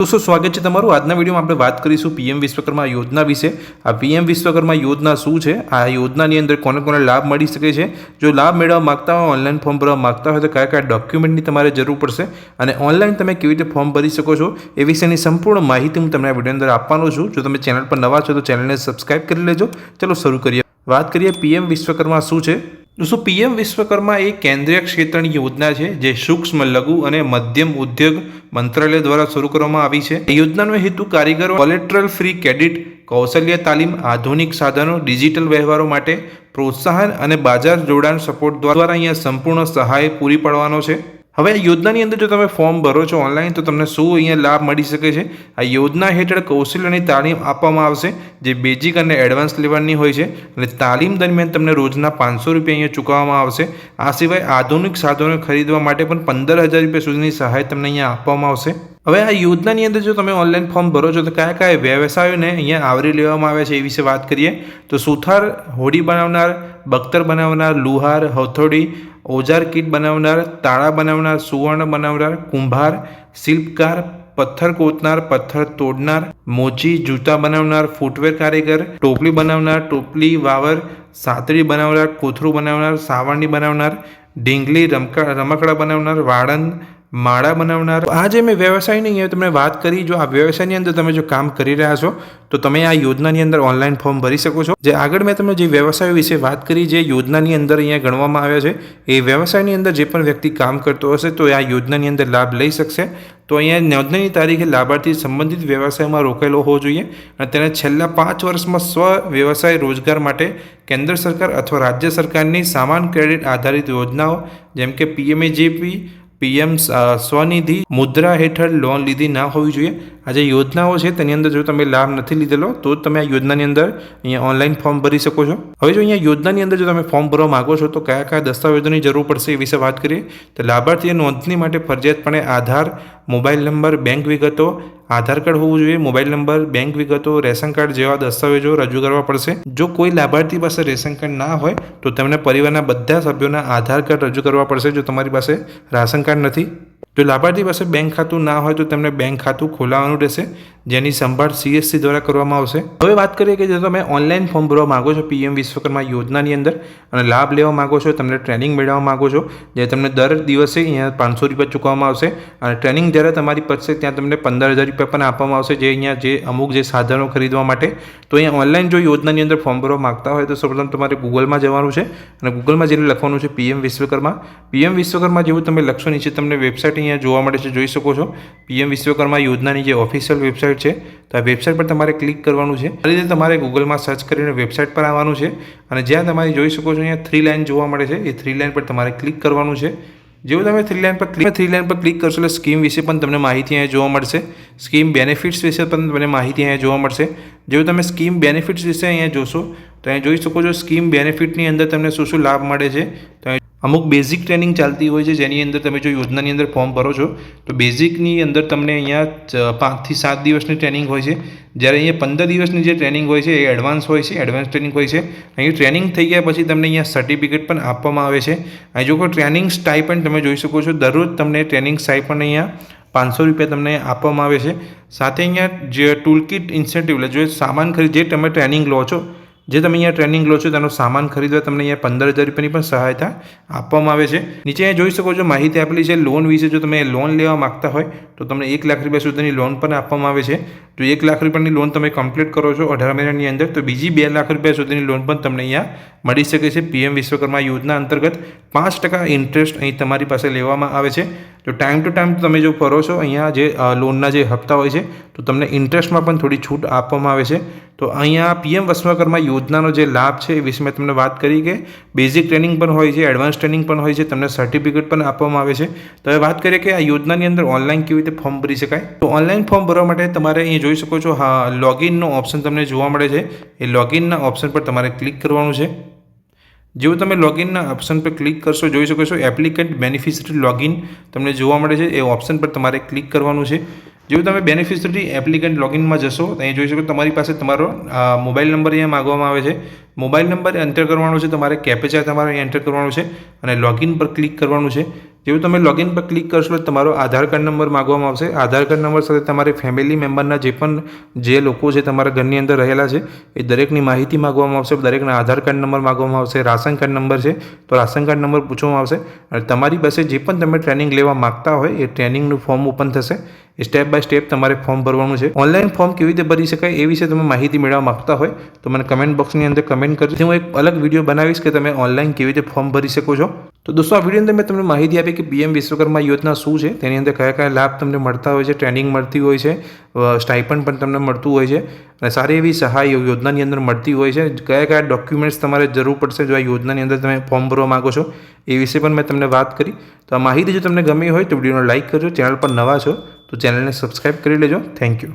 દોસ્તો સ્વાગત છે તમારું? આજના વિડીયોમાં આપણે વાત કરીશું પીએમ વિશ્વકર્મા યોજના વિશે. આ પીએમ વિશ્વકર્મા યોજના શું છે? આ યોજનાની અંદર કોને કોને લાભ મળી શકે છે? જો લાભ મેળવવા માગતા હોય, ઓનલાઈન ફોર્મ ભરવા માગતા હોય, તો કયા કયા ડોક્યુમેન્ટની તમારે જરૂર પડશે? અને ઓનલાઈન તમે કેવી રીતે ફોર્મ ભરી શકો છો? એ વિશેની સંપૂર્ણ માહિતી હું તમને આ વીડિયો અંદર આપવાનો છું. જો તમે ચેનલ પર નવા છો, તો ચેનલને સબસ્ક્રાઇબ કરી લેજો. ચલો શરૂ કરીએ. વાત કરીએ પીએમ વિશ્વકર્મા શું છે? દોસ્તો પીએમ વિશ્વકર્મા એ કેન્દ્રીય ક્ષેત્રની યોજના છે, જે સૂક્ષ્મ, લઘુ અને મધ્યમ ઉદ્યોગ મંત્રાલય દ્વારા શરૂ કરવામાં આવી છે. યોજનાનો હેતુ કારીગરો કોલેટ્રલ ફ્રી ક્રેડિટ કૌશલ્ય તાલીમ, આધુનિક સાધનો ડિજિટલ વ્યવહારો માટે પ્રોત્સાહન અને બજાર જોડાણ સપોર્ટ દ્વારા અહીંયા સંપૂર્ણ સહાય પૂરી પાડવાનો છે. હવે આ યોજનાની અંદર જો તમે ફોર્મ ભરો છો ઓનલાઈન તો તમને શું અહીંયા લાભ મળી શકે છે? આ યોજના હેઠળ કૌશલ્યની તાલીમ આપવામાં આવશે, જે બેઝિક અને એડવાન્સ લેવલની હોય છે. અને તાલીમ દરમિયાન તમને રોજના પાંચસો રૂપિયા અહીંયા ચૂકવવામાં આવશે. આ સિવાય આધુનિક સાધનો ખરીદવા માટે પણ પંદર હજાર રૂપિયા સુધીની સહાય તમને અહીંયા આપવામાં આવશે. હવે આ યોજનાની અંદર જો તમે ઓનલાઈન ફોર્મ ભરો છો, તો કયા કયા વ્યવસાયોને અહીંયા આવરી લેવામાં આવે છે એ વિશે વાત કરીએ. તો સુથાર, હોડી બનાવનાર, બખ્તર બનાવનાર, લુહાર, હથોડી, ઓજાર કીટ બનાવનાર, તાળા બનાવનાર, સુવર્ણ બનાવનાર, કુંભાર, શિલ્પકાર, પથ્થર કોતનાર, પથ્થર તોડનાર, મોચી, જૂતા બનાવનાર, ફૂટવેર કારીગર, ટોપલી બનાવનાર, ટોપલી, વાવર સાતડી બનાવનાર, કોથરું બનાવનાર, સાવરણી બનાવનાર, ઢીંગલી, રમકા, રમકડા બનાવનાર, વાળંદ માળા બનાવનાર. આ જે મેં વ્યવસાયની અહીંયા તમને વાત કરી, જો આ વ્યવસાયની અંદર તમે જો કામ કરી રહ્યા છો, તો તમે આ યોજનાની અંદર ઓનલાઈન ફોર્મ ભરી શકો છો. જે આગળ મેં તમને જે વ્યવસાયો વિશે વાત કરી, જે યોજનાની અંદર અહીંયા ગણવામાં આવ્યા છે, એ વ્યવસાયની અંદર જે પણ વ્યક્તિ કામ કરતો હશે, તો આ યોજનાની અંદર લાભ લઈ શકશે. તો અહીંયા નોંધણીની તારીખે લાભાર્થી સંબંધિત વ્યવસાયમાં રોકેલો હોવો જોઈએ. અને તેને છેલ્લા પાંચ વર્ષમાં સ્વ વ્યવસાય રોજગાર માટે કેન્દ્ર સરકાર અથવા રાજ્ય સરકારની સામાન ક્રેડિટ આધારિત યોજનાઓ, જેમ કે પીએમએજીપી પીએમ સ્વનિધિ મુદ્રા હેઠળ લોન લીધી ના હોવી જોઈએ. આ જે યોજનાઓ છે તેની અંદર જો તમે લાભ નથી લીધેલો, તો તમે આ યોજનાની અંદર અહીંયા ઓનલાઈન ફોર્મ ભરી શકો છો. હવે જો અહીંયા યોજનાની અંદર જો તમે ફોર્મ ભરવા માગો છો, તો કયા કયા દસ્તાવેજોની જરૂર પડશે એ વિશે વાત કરીએ. તો લાભાર્થીએ નોંધણી માટે ફરજિયાતપણે આધાર, મોબાઈલ નંબર, બેંક વિગતો, આધાર કાર્ડ હોવું જોઈએ, મોબાઈલ નંબર, બેંક વિગતો, રેશન કાર્ડ જેવા દસ્તાવેજો રજૂ કરવા પડશે. જો કોઈ લાભાર્થી પાસે રેશન કાર્ડ ના હોય, તો તેમને પરિવારના બધા સભ્યોના આધાર કાર્ડ રજૂ કરવા પડશે, જો તમારી પાસે રાશન કાર્ડ નથી. જો લાભાર્થી પાસે બેંક ખાતું ના હોય તો તેમને બેંક ખાતું ખોલાવવાનું રહેશે. જેની સંભાળ સીએસસી દ્વારા કરવામાં આવશે. હવે વાત કરીએ કે જો તમે ઓનલાઈન ફોર્મ ભરવા માગો છો પીએમ વિશ્વકર્મા યોજનાની અંદર અને લાભ લેવા માગો છો, તમને ટ્રેનિંગ મેળવવા માગો છો, જે તમને દર દિવસે અહીંયા પાંચસો રૂપિયા ચૂકવવામાં આવશે અને ટ્રેનિંગ જ્યારે તમારી પડશે ત્યાં તમને પંદર હજાર રૂપિયા પણ આપવામાં આવશે જે અહીંયા જે અમુક જે સાધનો ખરીદવા માટે. તો અહીંયા ઓનલાઈન જો યોજનાની અંદર ફોર્મ ભરવા માગતા હોય તો સૌપ્રથમ તમારે ગૂગલમાં જવાનું છે અને ગૂગલમાં જઈને લખવાનું છે પીએમ વિશ્વકર્મા. પીએમ વિશ્વકર્મા જેવું તમે લખશો નીચે તમને વેબસાઇટ અહીંયા જોવા મળે છે, જોઈ શકો છો. પીએમ વિશ્વકર્મા યોજનાની જે ઓફિશિયલ વેબસાઇટ છે. તો આ વેબસાઇટ પર તમારે ક્લિક કરવાનું છે. આ રીતે તમારે ગૂગલમાં સર્ચ કરીને વેબસાઇટ પર આવવાનું છે અને જ્યાં તમારે જોઈ શકો છો અહીંયા થ્રી લાઇન જોવા મળે છે. એ થ્રી લાઇન પર તમારે ક્લિક કરવાનું છે. જેવું તમે થ્રી લાઇન પર ક્લિક થ્રી લાઇન પર ક્લિક કરશો એટલે સ્કીમ વિશે પણ તમને માહિતી અહીંયા જોવા મળશે. સ્કીમ બેનિફિટ્સ વિશે પણ તમને માહિતી અહીંયા જોવા મળશે. જેવું તમે સ્કીમ બેનિફિટ્સ વિશે અહીંયા જોશો, તો અહીંયા જોઈ શકો છો સ્કીમ બેનિફિટની અંદર તમને શું શું લાભ મળે છે. તો અહીં અમુક બેઝિક ટ્રેનિંગ ચાલતી હોય છે, જેની અંદર તમે જો યોજનાની અંદર ફોર્મ ભરો છો, તો બેઝિકની અંદર તમને અહીંયા પાંચથી સાત દિવસની ટ્રેનિંગ હોય છે. જ્યારે અહીંયા પંદર દિવસની જે ટ્રેનિંગ હોય છે, એ એડવાન્સ હોય છે એડવાન્સ ટ્રેનિંગ હોય છે. અહીં ટ્રેનિંગ થઈ ગયા પછી તમને અહીંયા સર્ટિફિકેટ પણ આપવામાં આવે છે. અહીં જો કોઈ ટ્રેનિંગ પણ તમે જોઈ શકો છો, દરરોજ તમને ટ્રેનિંગ સ્ટાઇપન્ડ અહીંયા પાંચસો રૂપિયા તમને આપવામાં આવે છે. સાથે અહીંયા જે ટૂલકીટ ઇન્સેન્ટિવ એટલે જો સામાન ખરીદ, જે તમે ટ્રેનિંગ લો છો જે તમે અહીંયા ટ્રેનિંગ લો છો, તેનો સામાન ખરીદવા તમને અહીંયા પંદર હજાર રૂપિયાની પણ સહાયતા આપવામાં આવે છે. નીચે અહીંયા જોઈ શકો છો, માહિતી આપેલી છે લોન વિશે જો તમે લોન લેવા માગતા હોય તો તમને એક લાખ રૂપિયા સુધીની લોન પણ આપવામાં આવે છે. તો એક લાખ રૂપિયાની લોન તમે કમ્પ્લીટ કરો છો અઢાર મહિનાની અંદર, તો બીજી બે લાખ રૂપિયા સુધીની લોન પણ તમને અહીંયા મળી શકે છે પીએમ વિશ્વકર્મા યોજના અંતર્ગત. પાંચ ટકા ઇન્ટરેસ્ટ અહીં તમારી પાસે લેવામાં આવે છે. તો ટાઈમ ટુ ટાઈમ તમે જો ફરો છો, અહીંયા જે લોનના જે હપ્તા હોય છે, તો તમને ઇન્ટરેસ્ટમાં પણ થોડી છૂટ આપવામાં આવે છે. તો અહીંયા પીએમ વિશ્વકર્મા યોજનાનો જે લાભ છે એ વિશે મેં તમને વાત કરી કે બેઝિક ટ્રેનિંગ પણ હોય છે એડવાન્સ ટ્રેનિંગ પણ હોય છે, તમને સર્ટિફિકેટ પણ આપવામાં આવે છે. તો હવે વાત કરીએ કે આ યોજનાની અંદર ઓનલાઈન કેવી રીતે ફોર્મ ભરી શકાય? તો ઓનલાઈન ફોર્મ ભરવા માટે તમારે અહીં જોઈ શકો છો, હા લોગિનનો ઓપ્શન તમને જોવા મળે છે. એ લોગિનના ઓપ્શન પર તમારે ક્લિક કરવાનું છે. જેવું તમે લોગિનના ઓપ્શન પર ક્લિક કરશો, જોઈ શકો છો એપ્લિકન્ટ બેનિફિશરી લોગિન તમને જોવા મળે છે. એ ઓપ્શન પર તમારે ક્લિક કરવાનું છે. જેવું તમે બેનિફિશરી એપ્લિકન્ટ લોગિનમાં જશો, તો અહીં જોઈ શકો તમારી પાસે તમારો મોબાઈલ નંબર અહીંયા માગવામાં આવે છે. મોબાઈલ નંબર એન્ટર કરવાનો છે, તમારે કેપેચા તમારે એન્ટર કરવાનું છે અને લોગિન પર ક્લિક કરવાનું છે. જેવું તમે લોગિન પર ક્લિક કરશો એટલે તમારો આધાર કાર્ડ નંબર માગવામાં આવશે. આધાર કાર્ડ નંબર સાથે તમારે ફેમિલી મેમ્બરના જે પણ, જે લોકો છે તમારા ઘરની અંદર રહેલા છે, એ દરેકની માહિતી માગવામાં આવશે. દરેકના આધાર કાર્ડ નંબર માગવામાં આવશે. રાશન કાર્ડ નંબર છે, તો રાશન કાર્ડ નંબર પૂછવામાં આવશે. અને તમારી પાસે જે પણ તમે ટ્રેનિંગ લેવા માગતા હોય, એ ટ્રેનિંગનું ફોર્મ ઓપન થશે. સ્ટેપ બાય સ્ટેપ તમારે ફોર્મ ભરવાનું છે. ઓનલાઈન ફોર્મ કેવી રીતે ભરી શકાય, એ વિશે તમે માહિતી મેળવવા માગતા હોય, તો મને કમેન્ટ બોક્સની અંદર કમેન્ટ કરજો. હું એક અલગ વીડિયો બનાવીશ કે તમે ઓનલાઈન કેવી રીતે ફોર્મ ભરી શકો છો. તો દોસ્તો, આ વીડિયો અંદર મેં તમને માહિતી આપી કે પીએમ વિશ્વકર્મા યોજના શું છે? તેની અંદર કયા કયા લાભ તમને મળતા હોય છે? ટ્રેનિંગ મળતી હોય છે? સ્ટાઇપન્ડ પણ તમને મળતું હોય છે? અને સારી એવી સહાય યોજનાની અંદર મળતી હોય છે? કયા કયા ડોક્યુમેન્ટ્સ તમારે જરૂર પડશે જો આ યોજનાની અંદર તમે ફોર્મ ભરવા માગો છો? એ વિશે પણ મેં તમને વાત કરી. તો આ માહિતી જો તમને ગમી હોય તો વિડીયોને લાઇક કરજો, ચેનલ પર નવા છો તો ચેનલને સબસ્ક્રાઈબ કરી લેજો. Thank you.